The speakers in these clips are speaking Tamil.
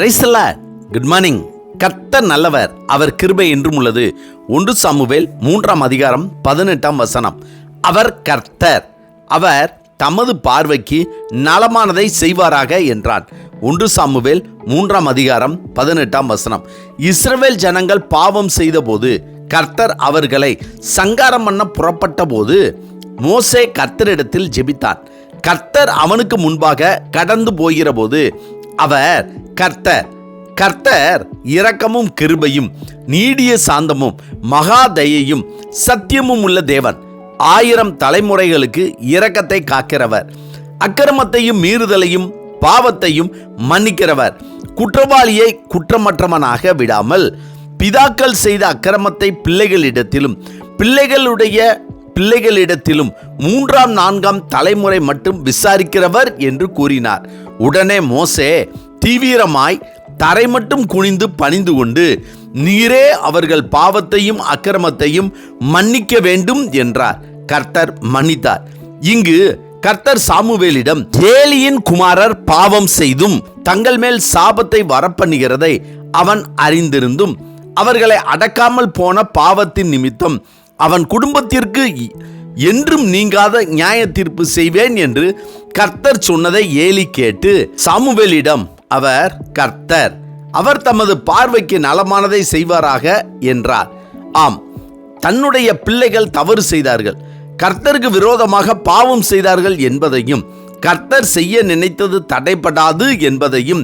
பிரைஸ்ல குட் மார்னிங் கர்த்தர் நல்லவர். அவர் கிருபை என்றும் உள்ளது. ஒன்று சாமுவேல் மூன்றாம் அதிகாரம் பதினெட்டாம் வசனம். அவர் கர்த்தர். அவர் தமது பார்வைக்கு நலமானதை செய்வாராக என்றான். ஒன்று சாமுவேல் மூன்றாம் அதிகாரம் பதினெட்டாம் வசனம். இஸ்ரவேல் ஜனங்கள் பாவம் செய்தபோது கர்த்தர் அவர்களை சங்காரம் பண்ண புறப்பட்ட போது மோசே கர்த்தரிடத்தில் ஜெபித்தான். கர்த்தர் அவனுக்கு முன்பாக கடந்து போகிறபோது அவர் கர்த்தர். கர்த்தர் இரக்கமும் கிருபையும் நீடிய சாந்தமும் மகா தயையும் சத்தியமும் உள்ள தேவன். ஆயிரம் தலைமுறைகளுக்கு இரக்கத்தை காக்கிறவர். அக்கிரமத்தையும் மீறுதலையும் பாவத்தையும் மன்னிக்கிறவர். குற்றவாளியை குற்றமற்றவனாக விடாமல் பிதாக்கள் செய்த அக்கிரமத்தை பிள்ளைகளிடத்திலும் பிள்ளைகளுடைய பிள்ளைகளிடத்திலும் மூன்றாம் நான்காம் தலைமுறை மட்டும் விசாரிக்கிறவர் என்று கூறினார். உடனே மோசே தீவிரமாய் தரை மட்டும் குனிந்து பணிந்து கொண்டு நீரே அவர்கள் பாவத்தையும் அக்கிரமத்தையும் மன்னிக்க வேண்டும் என்றார். கர்த்தர் மன்னித்தார். இங்கு கர்த்தர் சாமுவேலிடம் ஏலியின் குமாரர் பாவம் செய்தும் தங்கள் மேல் சாபத்தை வரப்பண்ணுகிறதை அவன் அறிந்திருந்தும் அவர்களை அடக்காமல் போன பாவத்தின் நிமித்தம் அவன் குடும்பத்திற்கு என்றும் நீங்காத நியாய தீர்ப்பு செய்வேன் என்று கர்த்தர் சொன்னதை ஏலி கேட்டு சாமுவேலிடம் அவர் கர்த்தர் அவர் தமது பார்வைக்கு நலமானதை செய்வாராக என்றார். ஆம் தன்னுடைய பிள்ளைகள் தவறு செய்தார்கள். கர்த்தருக்கு விரோதமாக பாவம் செய்தார்கள் என்பதையும் கர்த்தர் செய்ய நினைத்தது தடைப்படாது என்பதையும்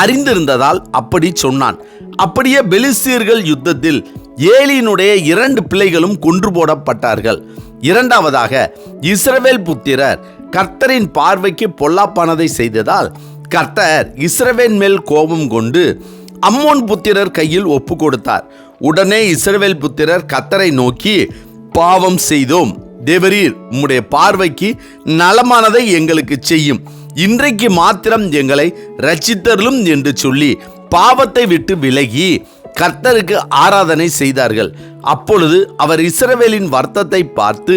அறிந்திருந்ததால் அப்படி சொன்னான். அப்படியே பெலிஸ்தியர்கள் யுத்தத்தில் ஏலியினுடைய இரண்டு பிள்ளைகளும் கொன்று போடப்பட்டார்கள். இரண்டாவதாக இஸ்ரவேல் புத்திரர் கர்த்தரின் பார்வைக்கு பொல்லாப்பானதை செய்ததால் கர்த்தர் இஸ்ரவேல் மேல் கோபம் கொண்டு அம்மோன் புத்திரர் கையில் ஒப்பு கொடுத்தார் உடனே இஸ்ரவேல் புத்திரர் கர்த்தரை நோக்கி பாவம் செய்தோம். தேவரீர் உம்முடைய பார்வைக்கு நலமானதை எங்களுக்கு செய்யும். இன்றைக்கு மாத்திரம் எங்களை ரட்சித்தருளும் என்று சொல்லி பாவத்தை விட்டு விலகி கர்த்தருக்கு ஆராதனை செய்தார்கள். அப்பொழுது அவர் இஸ்ரவேலின் வர்த்தத்தை பார்த்து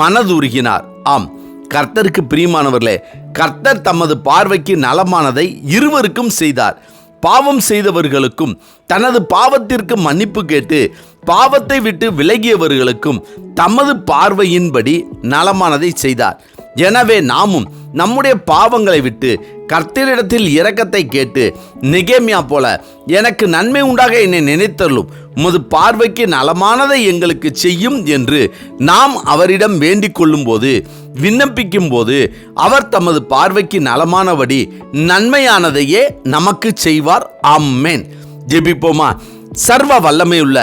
மனதுருகினார். ஆம் கர்த்தருக்கு பிரியமானவர்களே கர்த்தர் தமது பார்வைக்கு நலமானதை இருவருக்கும் செய்தார். பாவம் செய்தவர்களுக்கும் தனது பாவத்திற்கு மன்னிப்பு கேட்டு பாவத்தை விட்டு விலகியவர்களுக்கும் தமது பார்வையின்படி நலமானதை செய்தார். எனவே நாமும் நம்முடைய பாவங்களை விட்டு கர்த்தரிடத்தில் இரக்கத்தை கேட்டு நிகேமியா போல எனக்கு நன்மை உண்டாக என்னை நினைத்தருளும். உமது பார்வைக்கு நலமானதை எங்களுக்கு செய்யும் என்று நாம் அவரிடம் வேண்டிக் கொள்ளும்போது விண்ணப்பிக்கும் போது அவர் தமது பார்வைக்கு நலமானபடி நன்மையானதையே நமக்கு செய்வார். ஆம்மேன் ஜெபிப்போமா? சர்வ வல்லமையுள்ள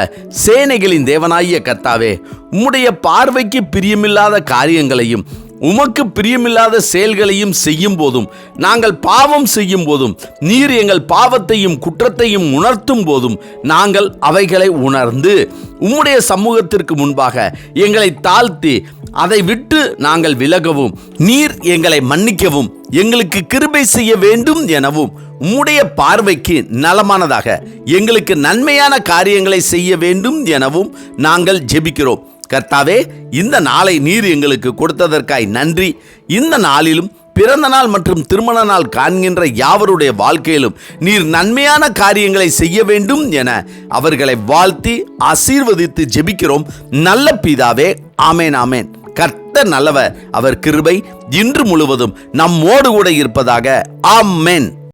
சேனைகளின் தேவனாகிய கர்த்தாவே உம்முடைய பார்வைக்கு பிரியமில்லாத காரியங்களையும் உமக்கு பிரியமில்லாத செயல்களையும் செய்யும் போதும் நாங்கள் பாவம் செய்யும் போதும் நீர் எங்கள் பாவத்தையும் குற்றத்தையும் உணர்த்தும் போதும் நாங்கள் அவைகளை உணர்ந்து உம்முடைய சமூகத்திற்கு முன்பாக எங்களை தாழ்த்தி அதை விட்டு நாங்கள் விலகவும் நீர் எங்களை மன்னிக்கவும் எங்களுக்கு கிருபை செய்ய வேண்டும் எனவும் உம்முடைய பார்வைக்கு நலமானதாக எங்களுக்கு நன்மையான காரியங்களை செய்ய வேண்டும் எனவும் நாங்கள் ஜெபிக்கிறோம். கர்த்தாவே இந்த நாளை நீர் எங்களுக்கு கொடுத்ததற்காய் நன்றி. இந்த நாளிலும் பிறந்த நாள் மற்றும் திருமண நாள் காண்கின்ற யாவருடைய வாழ்க்கையிலும் நீர் நன்மையான காரியங்களை செய்ய வேண்டும் என அவர்களை வாழ்த்தி ஆசீர்வதித்து ஜெபிக்கிறோம். நல்ல பிதாவே ஆமேன் ஆமேன். கர்த்தர் நல்லவர் அவர் கிருபை இன்று முழுவதும் நம்மோடு கூட இருப்பதாக ஆமேன்.